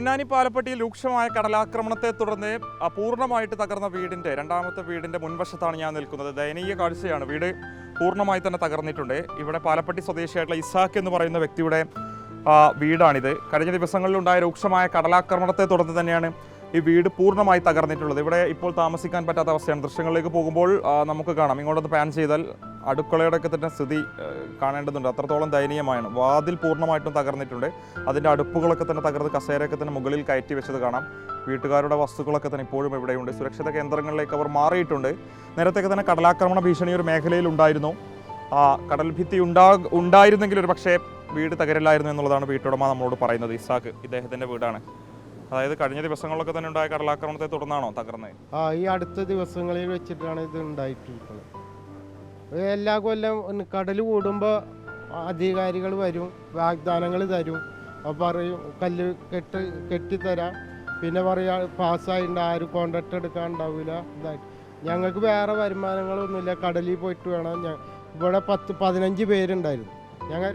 പൊന്നാനി പാലപ്പെട്ടി രൂക്ഷമായ കടലാക്രമണത്തെ തുടർന്ന് പൂർണമായിട്ട് തകർന്ന വീടിന്റെ രണ്ടാമത്തെ വീടിന്റെ മുൻവശത്താണ് ഞാൻ നിൽക്കുന്നത്. ദയനീയ കാഴ്ചയാണ്. വീട് പൂർണമായി തന്നെ തകർന്നിട്ടുണ്ട്. ഇവിടെ പാലപ്പെട്ടി സ്വദേശിയായിട്ടുള്ള ഇസാഖ് എന്ന് പറയുന്ന വ്യക്തിയുടെ വീടാണിത്. കഴിഞ്ഞ ദിവസങ്ങളിലുണ്ടായ രൂക്ഷമായ കടലാക്രമണത്തെ തുടർന്ന് തന്നെയാണ് ഈ വീട് പൂർണമായി തകർന്നിട്ടുള്ളത്. ഇവിടെ ഇപ്പോൾ താമസിക്കാൻ പറ്റാത്ത അവസ്ഥയാണ്. ദൃശ്യങ്ങളിലേക്ക് പോകുമ്പോൾ നമുക്ക് കാണാം. ഇങ്ങോട്ടൊന്ന് പാൻ ചെയ്താൽ അടുക്കളയുടെ ഒക്കെ തന്നെ സ്ഥിതി കാണേണ്ടതുണ്ട്. അത്രത്തോളം ദയനീയമാണ് വാതിൽ പൂർണമായിട്ടും തകർന്നിട്ടുണ്ട്. അതിന്റെ അടുപ്പുകളൊക്കെ തന്നെ തകർന്ന് കസേരയൊക്കെ തന്നെ മുകളിൽ കയറ്റി വെച്ചത് കാണാം. വീട്ടുകാരുടെ വസ്തുക്കളൊക്കെ തന്നെ ഇപ്പോഴും ഇവിടെയുണ്ട്. സുരക്ഷിത കേന്ദ്രങ്ങളിലേക്ക് അവർ മാറിയിട്ടുണ്ട്. നേരത്തെയൊക്കെ തന്നെ കടലാക്രമണ ഭീഷണി ഒരു മേഖലയിൽ ഉണ്ടായിരുന്നു. ആ കടൽ ഭിത്തി ഉണ്ടാ ഉണ്ടായിരുന്നെങ്കിൽ ഒരു പക്ഷേ വീട് തകരില്ലായിരുന്നു എന്നുള്ളതാണ് വീട്ടുടമ നമ്മളോട് പറയുന്നത്. ഇസാക്ക് ഇദ്ദേഹത്തിന്റെ വീടാണ്. അതായത് കഴിഞ്ഞ ദിവസങ്ങളിലൊക്കെ തന്നെ ഉണ്ടായ കടലാക്രമണത്തെ തുടർന്നാണോ തകർന്നത്? ആ ഈ അടുത്ത ദിവസങ്ങളിൽ വെച്ചിട്ടാണ് ഇത് ഉണ്ടായിട്ടുള്ളത് എല്ലാ കൊല്ലം കടൽ കൂടുമ്പോൾ അധികാരികൾ വരും വാഗ്ദാനങ്ങൾ തരും. അപ്പോൾ പറയും കല്ല് കെട്ട് കെട്ടിത്തരാം പിന്നെ പറയാ പാസ്സായിട്ടുണ്ട് ആരും കോൺട്രാക്ട് എടുക്കാൻ ഉണ്ടാവില്ല ഇതായിട്ട് ഞങ്ങൾക്ക് വേറെ വരുമാനങ്ങളൊന്നുമില്ല. കടലിൽ പോയിട്ട് വേണം ഇവിടെ പത്ത് പതിനഞ്ച് പേരുണ്ടായിരുന്നു. ഞങ്ങൾ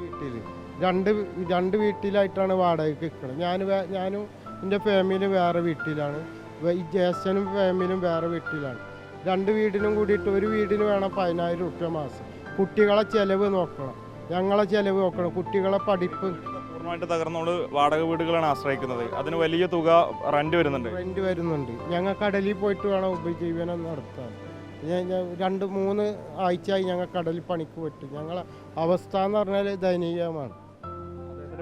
വീട്ടിൽ രണ്ട് രണ്ട് വീട്ടിലായിട്ടാണ് വാടകയ്ക്ക് നിൽക്കുന്നത് ഞാൻ വേ- ഞാനും എന്റെ ഫാമിലി വേറെ വീട്ടിലാണ്. ഈ ജ്യേഷ്ഠനും ഫാമിലിയും വേറെ വീട്ടിലാണ്. രണ്ട് വീടിനും കൂടിയിട്ട് ഒരു വീടിന് വേണം പതിനായിരം റുപ്യ മാസം. കുട്ടികളെ ചിലവ് നോക്കണം. ഞങ്ങളെ ചിലവ് നോക്കണം. കുട്ടികളെ പഠിപ്പ്. പൂർണമായിട്ട് തകർന്നുകൊണ്ട് വാടക വീടുകളാണ് ആശ്രയിക്കുന്നത്. അതിന് വലിയ തുക റെന്റ് വരുന്നുണ്ട്. റെന്റ് വരുന്നുണ്ട്. ഞങ്ങൾ കടലിൽ പോയിട്ട് വേണം ഉപജീവനം നടത്താൻ. രണ്ട് മൂന്ന് ആഴ്ചയായി ഞങ്ങൾ കടലിൽ പണിക്ക് പോയിട്ട്. ഞങ്ങളെ അവസ്ഥ എന്ന് പറഞ്ഞാൽ ദയനീയമാണ്.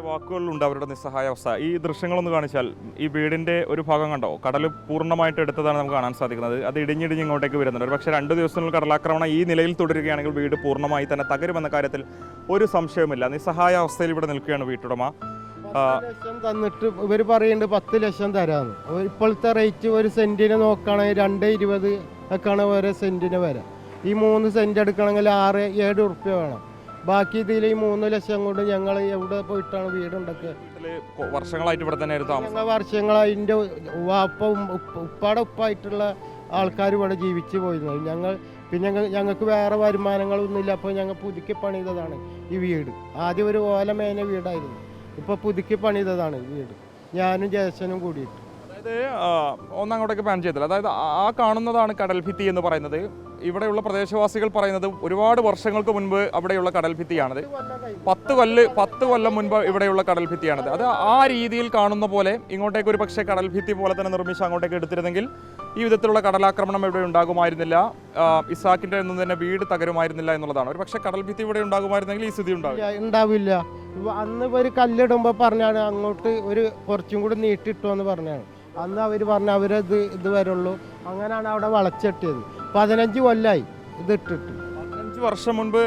അദ്ദേഹത്തിന്റെ വാക്കുകളിലുണ്ട് അവരുടെ നിസ്സഹായ അവസ്ഥ. ഈ ദൃശ്യങ്ങളൊന്ന് കാണിച്ചാൽ ഈ വീടിന്റെ ഒരു ഭാഗം കണ്ടോ? കടൽ പൂർണമായിട്ട് എടുത്തതാണ് നമുക്ക് കാണാൻ സാധിക്കുന്നത്. അത് ഇടിഞ്ഞിടിഞ്ഞ് ഇങ്ങോട്ടേക്ക് വരുന്നുണ്ട്. ഒരു പക്ഷേ രണ്ട് ദിവസത്തിനുള്ളിൽ കടലാക്രമണം ഈ നിലയിൽ തുടരുകയാണെങ്കിൽ വീട് പൂർണമായി തന്നെ തകരുമെന്ന കാര്യത്തിൽ ഒരു സംശയവുമില്ല. നിസ്സഹായ അവസ്ഥയിൽ ഇവിടെ നിൽക്കുകയാണ് വീട്ടുടമ. ലക്ഷം തന്നിട്ട് ഇവർ പറയുന്നുണ്ട് പത്ത് ലക്ഷം തരാന്ന്. ഇപ്പോഴത്തെ റേറ്റ് ഒരു സെന്റിന് നോക്കുകയാണെങ്കിൽ രണ്ട് ഇരുപത് ഒക്കെയാണ് ഓരോ സെന്റിന് വരാം. ഈ മൂന്ന് സെന്റ് എടുക്കണമെങ്കിൽ ആറ് ഏഴ് ഉറുപ്പ്യ വേണം. ബാക്കി ഇതിൽ ഈ മൂന്ന് ലക്ഷം കൊണ്ട് ഞങ്ങൾ എവിടെ പോയിട്ടാണ് വീടുണ്ടാക്കുക? വീട്ടിൽ കൊ- വർഷങ്ങളായിട്ട് ഇവിടെ തന്നെ താമസം. ഞങ്ങൾ വർഷങ്ങളായി എന്റെ വാപ്പ ഉം- ഉപ്പ- ഉപ്പാടെ ഉപ്പായിട്ടുള്ള ആൾക്കാർ ഇവിടെ ജീവിച്ചു പോയിരുന്നത് ഞങ്ങൾ പിന്നെ ഞങ്ങ- ഞങ്ങൾക്ക് വേറെ വരുമാനങ്ങളൊന്നുമില്ല. അപ്പോൾ ഞങ്ങൾ പുതുക്കി പണിതതാണ് ഈ വീട്. ആദ്യം ഒരു ഓലമേന വീടായിരുന്നു. ഇപ്പോൾ പുതുക്കി പണിതതാണ് ഈ വീട്. ഞാനും ജേസനും കൂടിയിട്ട്. അതായത് ആ, ഒന്നങ്ങോട്ടേക്ക് പാൻ ചെയ്തില്ല. അതായത് ആ- ആ കാണുന്നതാണ് കടൽ ഭിത്തി എന്ന് പറയുന്നത്. ഇവിടെയുള്ള പ്രദേശവാസികൾ പറയുന്നത് ഒരുപാട് വർഷങ്ങൾക്ക് മുൻപ് അവിടെയുള്ള കടൽ ഭിത്തിയാണത് പത്ത് കൊല്ല് പത്ത് കൊല്ലം മുൻപ് ഇവിടെയുള്ള കടൽ ഭിത്തിയാണത് അത് ആ രീതിയിൽ കാണുന്ന പോലെ ഇങ്ങോട്ടേക്ക് ഒരു പക്ഷേ കടൽ ഭിത്തി പോലെ തന്നെ നിർമ്മിച്ച് അങ്ങോട്ടേക്ക് എടുത്തിരുന്നെങ്കിൽ ഈ വിധത്തിലുള്ള കടലാക്രമണം ഇവിടെ ഉണ്ടാകുമായിരുന്നില്ല. ഇസാക്കിന്റെ ഒന്നും തന്നെ വീട് തകരുമായിരുന്നില്ല എന്നുള്ളതാണ്. ഒരു പക്ഷേ കടൽ ഭിത്തി ഇവിടെ ഉണ്ടാകുമായിരുന്നെങ്കിൽ ഈ സ്ഥിതി ഉണ്ടാവില്ല. അന്ന് ഒരു കല്ലിടുമ്പോൾ പറഞ്ഞാണ് അങ്ങോട്ട് ഒരു കുറച്ചും കൂടി നീട്ടിട്ടോ എന്ന് പറഞ്ഞാണ്. അന്ന് അവർ പറഞ്ഞു അവരത് ഇത് വരുള്ളൂ അങ്ങനെയാണ് അവിടെ വളച്ചെട്ടിയത്. പതിനഞ്ച് കൊല്ലായി. ഇത് ഇട്ടിട്ട്. അഞ്ച് വർഷം മുൻപ്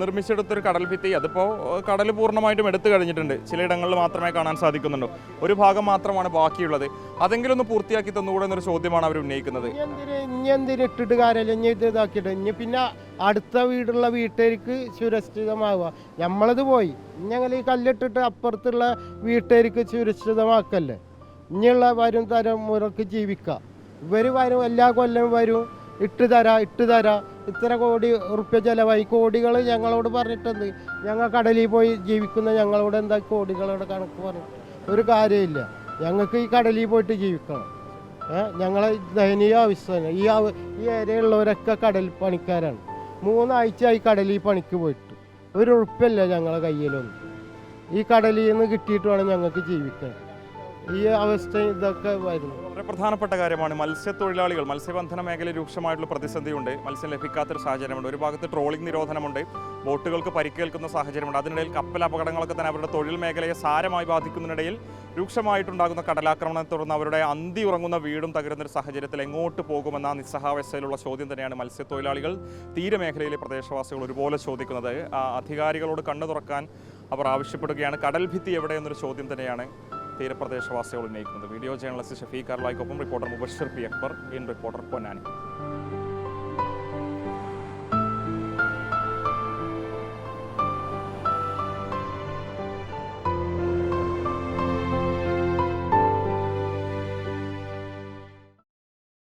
നിർമ്മിച്ചെടുത്തൊരു കടൽ ഭിത്തി അതിപ്പോൾ കടൽ പൂർണമായിട്ടും എടുത്തു കഴിഞ്ഞിട്ടുണ്ട്. ചിലയിടങ്ങളിൽ മാത്രമേ കാണാൻ സാധിക്കുന്നുണ്ടോ ഒരു ഭാഗം മാത്രമാണ് ബാക്കിയുള്ളത്. അതെങ്കിലും ഒന്ന് പൂർത്തിയാക്കി തന്നുകൂടെ എന്നൊരു ചോദ്യമാണ് അവർ ഉന്നയിക്കുന്നത്. ഇനി ഇട്ടിട്ട് കാര്യമില്ല. ഇനി ഇത് ഇതാക്കിയിട്ട്. ഇനി പിന്നെ അടുത്ത വീടുള്ള വീട്ടുകാർക്ക് സുരക്ഷിതമാവുക. നമ്മളത് പോയി. ഞങ്ങൾ ഈ കല്ലിട്ടിട്ട് അപ്പുറത്തുള്ള വീട്ടുകാർക്ക് സുരക്ഷിതമാക്കല്ലേ? ഇനിയുള്ള വരും തലമുറയ്ക്ക് ജീവിക്കുക. ഇവർ വരും എല്ലാ കൊല്ലം വരും. ഇട്ട് തരാ ഇട്ട് തരാ. ഇത്ര കോടി ഉറുപ്പ്യ ചിലവായി. കോടികൾ ഞങ്ങളോട് പറഞ്ഞിട്ടുണ്ട്. ഞങ്ങൾ കടലിൽ പോയി ജീവിക്കുന്ന ഞങ്ങളോട് എന്താ കോടികളുടെ കണക്ക് പറഞ്ഞു ഒരു കാര്യമില്ല. ഞങ്ങൾക്ക് ഈ കടലിൽ പോയിട്ട് ജീവിക്കണം. ഞങ്ങളെ ദയനീയ ആവശ്യമാണ്. ഈ ഈ ഏരിയയിലുള്ളവരൊക്കെ കടൽ പണിക്കാരാണ്. മൂന്നാഴ്ചയായി കടലിൽ പണിക്ക് പോയിട്ട്. ഒരു ഉറപ്പില്ല ഞങ്ങളെ കയ്യിലൊന്നും ഈ കടലിൽ നിന്ന് കിട്ടിയിട്ട് വേണം ഞങ്ങൾക്ക് ജീവിക്കാൻ. ഈ അവസ്ഥ ഇതൊക്കെ വരുന്നു വളരെ പ്രധാനപ്പെട്ട കാര്യമാണ് മത്സ്യത്തൊഴിലാളികൾ മത്സ്യബന്ധന മേഖലയിൽ രൂക്ഷമായിട്ടുള്ള പ്രതിസന്ധിയുണ്ട്. മത്സ്യം ലഭിക്കാത്തൊരു സാഹചര്യമുണ്ട്. ഒരു ഭാഗത്ത് ട്രോളിംഗ് നിരോധനമുണ്ട്. ബോട്ടുകൾക്ക് പരിക്കേൽക്കുന്ന സാഹചര്യമുണ്ട്. അതിനിടയിൽ കപ്പൽ അപകടങ്ങളൊക്കെ തന്നെ അവരുടെ തൊഴിൽ മേഖലയെ സാരമായി ബാധിക്കുന്നതിനിടയിൽ രൂക്ഷമായിട്ടുണ്ടാകുന്ന കടലാക്രമണത്തെ തുടർന്ന് അവരുടെ അന്തി ഉറങ്ങുന്ന വീടും തകരുന്ന ഒരു സാഹചര്യത്തിൽ എങ്ങോട്ട് പോകുമെന്ന നിസ്സഹാവസ്ഥയിലുള്ള ചോദ്യം തന്നെയാണ് മത്സ്യത്തൊഴിലാളികൾ തീരമേഖലയിലെ പ്രദേശവാസികൾ ഒരുപോലെ ചോദിക്കുന്നത്. അധികാരികളോട് കണ്ണു തുറക്കാൻ അവർ ആവശ്യപ്പെടുകയാണ്. കടൽ ഭിത്തി എവിടെ എന്നൊരു ചോദ്യം തന്നെയാണ് തീരപ്രദേശവാസികൾ ഉന്നയിക്കുന്നത്. Video journalist Shafeeq അർലായിക്കൊപ്പം reporter Mubashar P Akbar in reporter Ponnani.